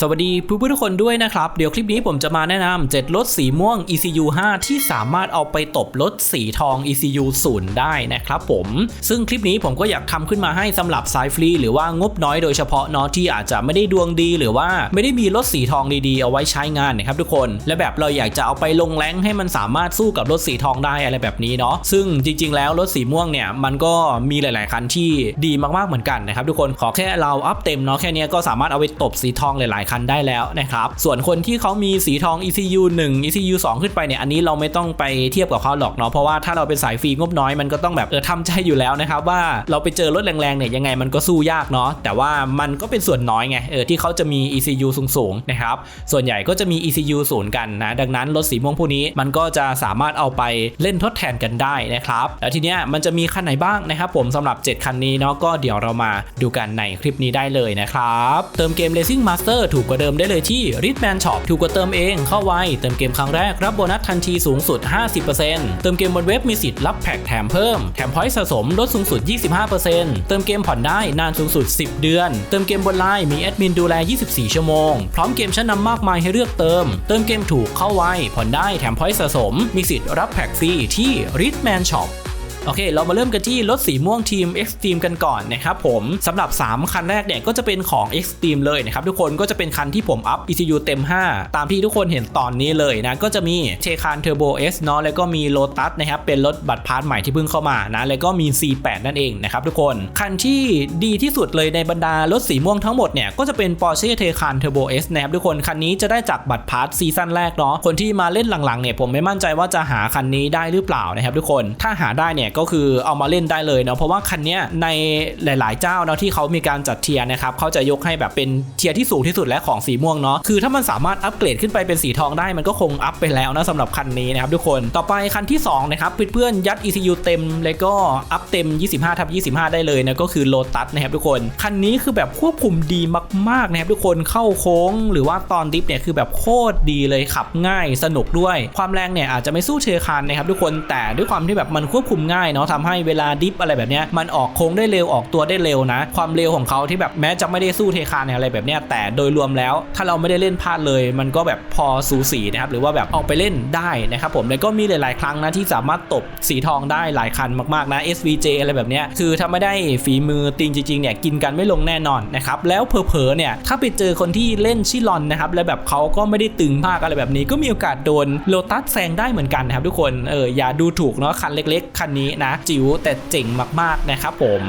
สวัสดีผู้ผู้ทุกคนด้วยนะครับ เดี๋ยวคลิปนี้ผมจะมาแนะนำ7รถสีม่วง ECU 5 ที่สามารถเอาไปตบรถสีทอง ECU 0 ได้นะครับผม ซึ่งคลิปนี้ผมก็อยากทำขึ้นมาให้สำหรับสายฟรีหรือว่างบน้อยโดยเฉพาะเนาะที่อาจจะไม่ได้ดวงดีหรือว่าไม่ได้มีรถสีทองดีๆ เอาไว้ใช้งานนะครับทุกคน และแบบเราอยากจะเอาไปลงแรงให้มันสามารถสู้กับรถสีทองได้อะไรแบบนี้เนาะซึ่งจริง ๆ แล้วรถสีม่วงเนี่ยมันก็มีหลาย ๆคันที่ดีมากๆเหมือนกันนะครับทุกคนขอแค่เราอัพเต็มเนาะแค่นี้ก็สามารถเอาไปตบสีทองหลายๆคันได้แล้วนะครับ ส่วนคนที่เขามีสีทอง ECU 1 ECU 2 ขึ้นไปเนี่ย อันนี้เราไม่ต้องไปเทียบกับเขาหรอกเนาะ เพราะว่าถ้าเราเป็นสายฟรีงบน้อยมันก็ต้องแบบเออทำใจอยู่แล้วนะครับว่าเราไปเจอรถแรงๆเนี่ยยังไงมันก็สู้ยากเนาะ แต่ว่ามันก็เป็นส่วนน้อยไงเออที่เขาจะมี ECU สูงๆนะครับ ส่วนใหญ่ก็จะมี ECU ศูนย์กันนะ ดังนั้นรถสีม่วงพวกนี้มันก็จะสามารถเอาไปเล่นทดแทนกันได้นะครับ แล้วทีเนี้ยมันจะมีคันไหนบ้างนะครับผมสำหรับ 7 คันนี้เนาะก็เดี๋ยวเรามาดูกันในคลิปนี้ได้เลยนะครับ เติมเกม Racing Master ถูกกว่าเดิมได้เลยที่ Ritman Shop ถูกกว่าเติมเองเข้าไวเติมเกมครั้งแรกรับโบนัสทันทีสูงสุด 50%เติมเกมบนเว็บมีสิทธิ์รับแพ็กแถมเพิ่ม แถมพอยต์สะสมลดสูงสุด 25%เติมเกมผ่อนได้นานสูงสุด 10 เดือน เติมเกมบนไลน์มีแอดมินดูแล 24 ชั่วโมง พร้อมเกมชั้นนำมากมายให้เลือกเติม เติมเกมถูกเข้าไวผ่อนได้แถมพอยต์สะสม มีสิทธิ์รับแพ็กฟรีที่ Ritman Shop โอเค เรามาเริ่มกันที่รถสีม่วงทีม Extreme กันก่อนนะครับผมสำหรับ 3 คันแรกเนี่ยก็จะเป็นของ Extreme เลยนะครับทุกคนก็จะเป็นคันที่ผมอัพ ECU เต็ม 5 ตามที่ทุกคนเห็นตอนนี้เลยนะก็จะมีเทคาน Turbo S เอสเนาะแล้วก็มี Lotus นะครับเป็นรถบัตรพาร์ทใหม่ที่เพิ่งเข้ามานะแล้วก็มี C8 นั่นเองนะครับทุกคนคันที่ดีที่สุดเลยในบรรดารถสีม่วงทั้งหมดเนี่ยก็จะเป็น Porsche Taycan Turbo S นะครับทุกคนคันนี้จะได้จากบัตรพาร์ทซีซั่นแรกเนาะคนที่มาเล่นหลังๆเนี่ยผมไม่มั่นใจว่าจะหาคันนี้ได้หรือเปล่านะครับทุกคนถ้าหาได้เนี่ยก็คือเอามาเล่นได้เลยเนาะเพราะว่าคันนี้ในหลาย ๆ เจ้าเนาะที่เขามีการจัดเทียร์นะครับเขาจะยกให้แบบเป็นเทียร์ที่สูงที่สุดและของสีม่วงเนาะคือถ้ามันสามารถอัปเกรดขึ้นไปเป็นสีทองได้มันก็คงอัพไปแล้วนะสำหรับคันนี้นะครับทุกคนต่อไปคันที่2นะครับเพื่อนๆยัด ECU เต็มแล้วก็อัพเต็ม 25ทับ25 ได้เลยนะก็คือ Lotus นะครับทุกคนคันนี้คือแบบควบคุมดีมากๆนะครับทุกคนเข้าโค้ง หรือว่าตอนดิฟเนี่ยคือแบบโคตรดีเลยขับง่ายสนุกด้วย ความแรงเนี่ยอาจจะไม่สู้เทคานนะครับทุกคนแต่ด้วยความที่แบบมันควบคุมง่ายเนาะทำให้เวลาดิฟอะไรแบบเนี้ยมันออกโค้งได้เร็วออกตัวได้เร็วนะ ความเร็วของเขาที่แบบแม้จะไม่ได้สู้เทคานอะไรแบบเนี้ยแต่โดยรวมแล้ว ถ้าเราไม่ได้เล่นพลาดเลย มันก็แบบพอสูสีนะครับหรือว่าแบบออกไปเล่นได้นะครับผมแล้วก็มีหลาย ๆ ครั้งนะที่สามารถตบสีทองได้หลายคันมากๆนะ SVJ อะไรแบบเนี้ยคือถ้าไม่ได้ฝีมือติงจริง ๆ เนี่ยกินกันไม่ลงแน่นอนนะครับแล้วเผลอๆเนี่ยถ้าไปเจอคนที่เล่นชิลอนนะครับแล้วแบบเขาก็ไม่ได้ตึงมากอะไรแบบนี้ ก็มีโอกาสโดนโลตัสแซงได้เหมือนกันนะครับทุกคนเอออย่าดูถูกเนาะคันเล็ก ๆ คันนี้นะจิ๋วแต่เจ๋งมากๆนะครับผม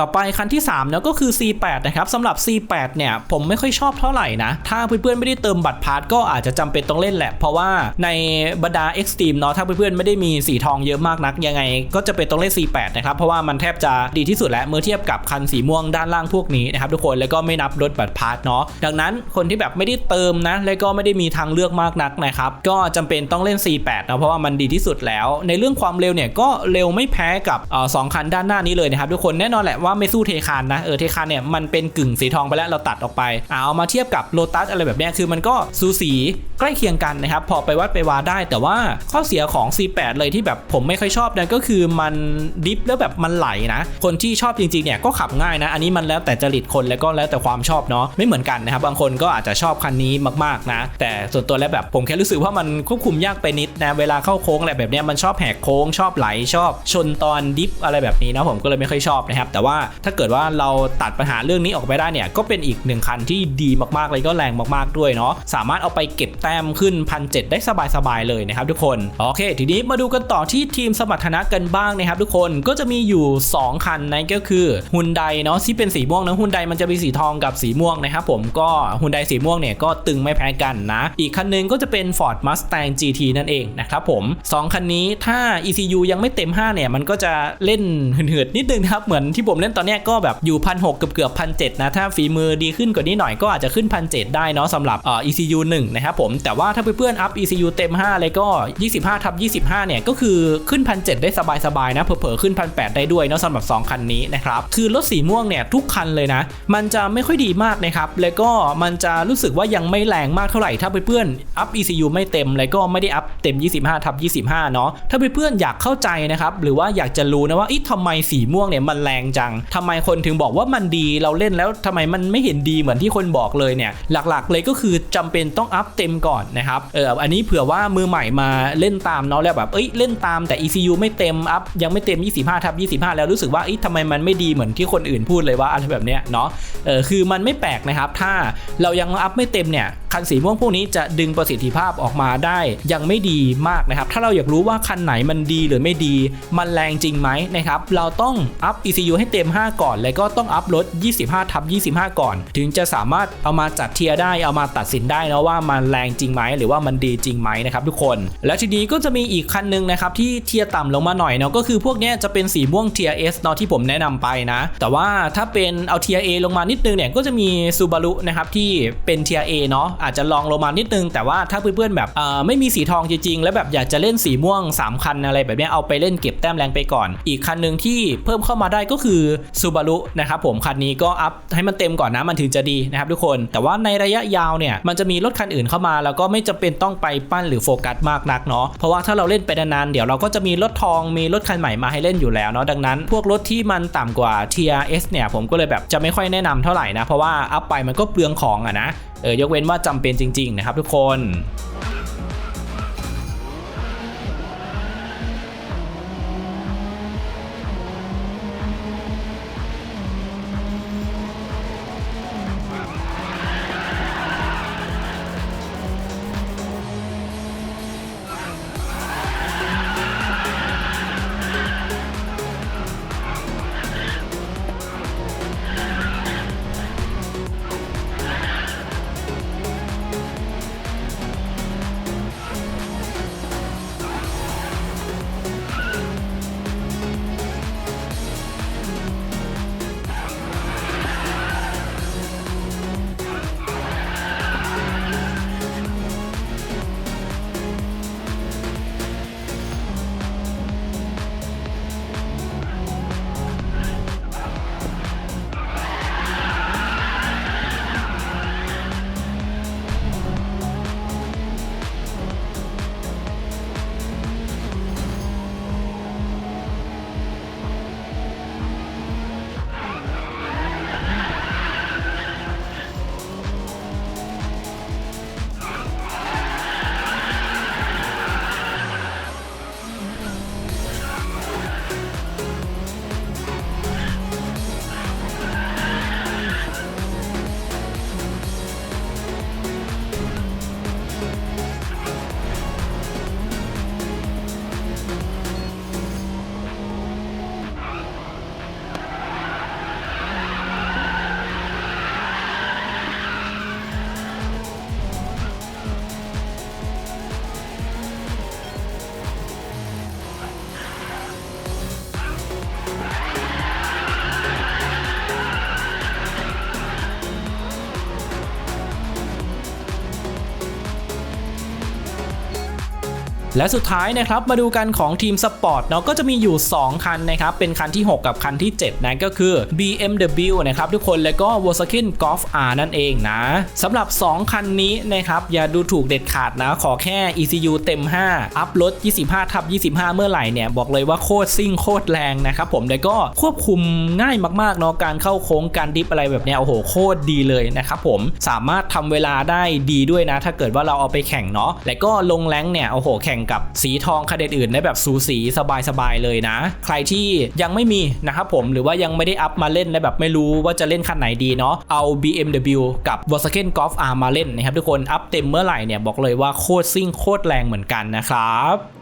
ต่อไปคันที่3เนาะก็คือ C8 นะครับสำหรับ C8 เนี่ยผมไม่ค่อยชอบเท่าไหร่นะ ถ้าเพื่อนๆไม่ได้เติมบัตรพาร์ทก็อาจจะจำเป็นต้องเล่นแหละ เพราะว่าในบรรดา Extreme เนาะถ้าเพื่อนๆไม่ได้มีสีทองเยอะมากนัก ยังไงก็จะเป็นต้องเล่น C8 นะครับ เพราะว่ามันแทบจะดีที่สุดแล้วเมื่อเทียบกับคันสีม่วงด้านล่างพวกนี้นะครับทุกคนแล้วก็ไม่นับรถบัตรพาร์ทเนาะดังนั้นคนที่แบบไม่ได้เติมนะแล้วก็ไม่ได้มีทางเลือกมากนักนะครับก็จำเป็นต้องเล่น C8 นะเพราะว่ามันดีที่สุดแล้ว ในเรื่องความเร็วเนี่ยก็เร็วไม่แพ้กับสองคันด้านหน้านี้เลยนะครับทุกคนแน่นอนแหละว่าไม่สู้เทคานนะเออเทคานเนี่ยมันเป็นกึ่งสีทองไปแล้วเราตัดออกไปเอามาเทียบกับโลตัสอะไรแบบนี้คือมันก็สูสีใกล้เคียงกันนะครับพอไปวัดไปวาได้ แต่ว่าข้อเสียของ C8 เลยที่แบบผมไม่ค่อยชอบนั่นก็คือมันดิฟแล้วแบบมันไหลนะคนที่ชอบจริงๆเนี่ยก็ขับง่ายนะ อันนี้มันแล้วแต่จริตคนแล้วก็แล้วแต่ความชอบเนาะไม่เหมือนกันนะครับบางคนก็อาจจะชอบคันนี้มากๆนะ แต่ส่วนตัวแล้วแบบผมแค่รู้สึกว่ามันควบคุมยากไปนิดนะเวลาเข้าโค้งอะไรแบบนี้มันชอบแหกโค้งชอบไหลชอบ ชนตอนดิฟอะไรแบบนี้นะผมก็เลยไม่ค่อยชอบนะครับแต่ว่าถ้าเกิดว่าเราตัดปัญหาเรื่องนี้ออกไปได้เนี่ยก็เป็นอีกหนึ่งคันที่ดีมากๆเลยก็แรงมากๆด้วยเนาะสามารถเอาไปเก็บแต้มขึ้นพันเได้สบายๆเลยนะครับทุกคนโอเค ทีนี้มาดูกันต่อที่ทีมสมรรถนะกันบ้างนะครับทุกคนก็จะมีอยู่ 2 คันนั่นก็คือฮุนไดเนาะที่เป็นสีม่วงนะฮุนไดมันจะมีสีทองกับสีม่วงนะครับผมก็ฮุนไดสีม่วงเนี่ยก็ตึงไม่แพ้กันนะ อีกคันหนึงก็จะเป็น Ford Mustang GT นั่นเองนะครับผม 2 คันนี้ถ้า ECU ยังไม่เต็ม 5 เนี่ย มันก็จะเล่นเหืดๆนิดนึงนะครับเหมือนที่ผมเล่นตอนนี้ก็แบบอยู่พันหเกือบเกือบพันเนะถ้าฝีมือดีขึ้นกว่านี้หน่อยก็อาจจะขึ้นพันเได้เนาะสำหรับเอ่อ ECU 1นะครับผมแต่ว่าถ้าเพื่อนๆอัพ ECU เต็ม 5 เลยก็ 25ทับ25 เนี่ยก็คือขึ้นพันเได้สบายๆนะเผลอๆขึ้นพันแได้ด้วยเนาะสำหรับ 2 คันนี้นะครับคือรถสีม่วงเนี่ยทุกคันเลยนะ มันจะไม่ค่อยดีมากนะครับแล้วก็มันจะรู้สึกว่ายังไม่แรงมากเท่าไหร่ถ้าเพื่อนๆอัพ ECU ไม่เต็มแล้วก็ไม่ได้อัพเต็ม 25ทับ25 เนาะถ้าเพื่อนๆอยากเข้าใจนะครับหรือว่าอยากจะรู้นะว่าอีทำไมสีม่วงเนี่ยมันแรงจังทำไมคนถึงบอกว่ามันดีเราเล่นแล้วทำไมมันไม่เห็นดีเหมือนที่คนบอกเลยเนี่ยหลักๆ เลยก็คือจำเป็นต้องอัพเต็มก่อนนะครับเอออันนี้เผื่อว่ามือใหม่มาเล่นตามเนาะแล้วแบบเอ้ยเล่นตามแต่ ECU ไม่เต็มอัพยังไม่เต็ม 25ทับ25 แล้วรู้สึกว่าเอีทำไมมันไม่ดีเหมือนที่คนอื่นพูดเลยว่าอะไรแบบเนี้ยเนาะเออคือมันไม่แปลกนะครับถ้าเรายังอัพไม่เต็มเนี่ย คันสีม่วงพวกนี้จะดึงประสิทธิภาพออกมาได้ ยังไม่ดีมากนะครับ ถ้าเราอยากรู้ว่าคันไหนมันดีหรือไม่ดี มันแรงจริงไหมนะครับ เราต้องอัพ ECU ให้เต็ม 5 ก่อน แล้วก็ต้องอัพลด25 ทับ 25 ก่อน ถึงจะสามารถเอามาจัดเทียร์ได้ เอามาตัดสินได้นะว่ามันแรงจริงไหมหรือว่ามันดีจริงไหมนะครับทุกคน แล้วทีนี้ก็จะมีอีกคันหนึงนะครับที่เทียร์ต่ำลงมาหน่อยเนาะก็คือพวกนี้จะเป็นสีม่วงเทียร์ S เนาะที่ผมแนะนำไปนะ แต่ว่าถ้าเป็นเอาเทียร์ A ลงมานิดนึงเนี่ยก็จะมี Subaru นะครับที่เป็นเทียร์ A เนาะอาจจะลองลงมานิดนึง แต่ว่าถ้าเพื่อนๆแบบไม่มีสีทองจริงๆ แล้วแบบอยากจะเล่นสีม่วง 3 คันอะไรแบบนี้เอาไปเล่นเก็บแต้มแรงไปก่อน อีกคันหนึ่งที่เพิ่มเข้ามาได้ก็คือ Subaru นะครับผมคันนี้ก็อัพให้มันเต็มก่อนนะมันถึงจะดีนะครับทุกคน แต่ว่าในระยะยาวเนี่ยมันจะมีรถคันอื่นเข้ามา แล้วก็ไม่จำเป็นต้องไปปั้นหรือโฟกัสมากนักเนาะเพราะว่าถ้าเราเล่นไปนานๆเดี๋ยวเราก็จะมีรถทองมีรถคันใหม่มาให้เล่นอยู่แล้วเนาะดังนั้น พวกรถที่มันต่ำกว่า TRS เนี่ยผมก็เลยแบบจะไม่ค่อยแนะนำเท่าไหร่นะเพราะว่าอัพไปมันก็เปลืองของอะนะ เออยกเว้นว่าจำเป็นจริง ๆ นะครับทุกคน และสุดท้ายนะครับมาดูกันของทีมสปอร์ตเนาะก็จะมีอยู่ 2 คันนะครับเป็นคันที่ 6 กับคันที่ 7นะก็คือ BMW นะครับทุกคนแล้วก็ Volkswagen Golf R นั่นเองนะสำหรับ 2 คันนี้นะครับอย่าดูถูกเด็ดขาดนะขอแค่ ECU เต็ม 5 อัพรถ25ทับ25 เมื่อไหร่เนี่ยบอกเลยว่าโคตรซิ่งโคตรแรงนะครับผมแล้วก็ควบคุมง่ายมากๆเนาะการเข้าโค้งการดิฟอะไรแบบเนี้ยโอ้โหโคตรดีเลยนะครับผมสามารถทำเวลาได้ดีด้วยนะ ถ้าเกิดว่าเราเอาไปแข่งเนาะแล้วก็ลงแรงเนี่ยโอ้โหแข่งกับสีทองคเด็ดอื่นได้แบบสูสีสบายๆเลยนะ ใครที่ยังไม่มีนะครับผมหรือว่ายังไม่ได้อัพมาเล่นและแบบไม่รู้ว่าจะเล่นคันไหนดีเนาะเอา BMW กับ Volkswagen Golf R มาเล่นนะครับทุกคนอัพเต็มเมื่อไหร่เนี่ยบอกเลยว่าโคตรซิ่งโคตรแรงเหมือนกันนะครับ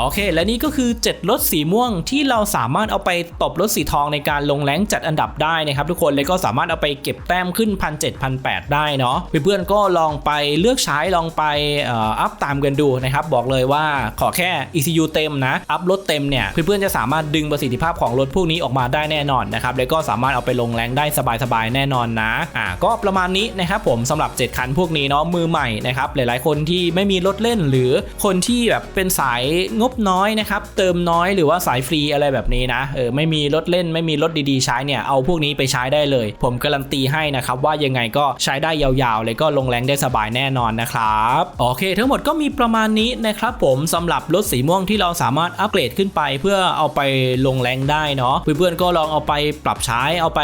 โอเค และนี่ก็คือ 7 รถสีม่วงที่เราสามารถเอาไปตบรถสีทองในการลงแรงจัดอันดับได้นะครับทุกคนแล้วก็สามารถเอาไปเก็บแต้มขึ้น 1 7 0 0 8 ได้เนาะเพื่อนๆก็ลองไปเลือกใช้ลองไปอ,อัพตามกันดูนะครับบอกเลยว่าขอแค่ ECU เต็มนะ อัพรถเต็มเนี่ยเพื่อนๆจะสามารถดึงประสิทธิภาพของรถพวกนี้ออกมาได้แน่นอนนะครับแล้วก็สามารถเอาไปลงแรงได้สบายๆแน่นอนนะอ่าก็ประมาณนี้นะครับผมสำหรับ 7 คันพวกนี้เนาะมือใหม่นะครับหลายๆคนที่ไม่มีรถเล่นหรือคนที่แบบเป็นสายงบน้อยนะครับเติมน้อยหรือว่าสายฟรีอะไรแบบนี้นะเออไม่มีรถเล่นไม่มีรถดีๆ ใช้เนี่ยเอาพวกนี้ไปใช้ได้เลย ผมการันตีให้นะครับว่ายังไงก็ใช้ได้ยาวๆ เลยก็ลงแรงได้สบายแน่นอนนะครับโอเค ทั้งหมดก็มีประมาณนี้นะครับผมสำหรับรถสีม่วงที่เราสามารถอัปเกรดขึ้นไป เพื่อเอาไปลงแรงได้เนาะเพื่อนๆก็ลองเอาไปปรับใช้เอาไป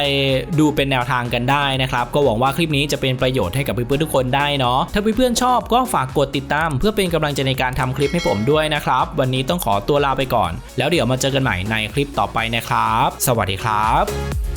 ดูเป็นแนวทางกันได้นะครับก็หวังว่าคลิปนี้จะเป็นประโยชน์ให้กับเพื่อนๆทุกคนได้เนาะถ้าเพื่อนๆชอบก็ฝากกดติดตาม เพื่อเป็นกำลังใจในการทำคลิปให้ผมด้วยนะครับวันนี้ต้องขอตัวลาไปก่อน แล้วเดี๋ยวมาเจอกันใหม่ในคลิปต่อไปนะครับ สวัสดีครับ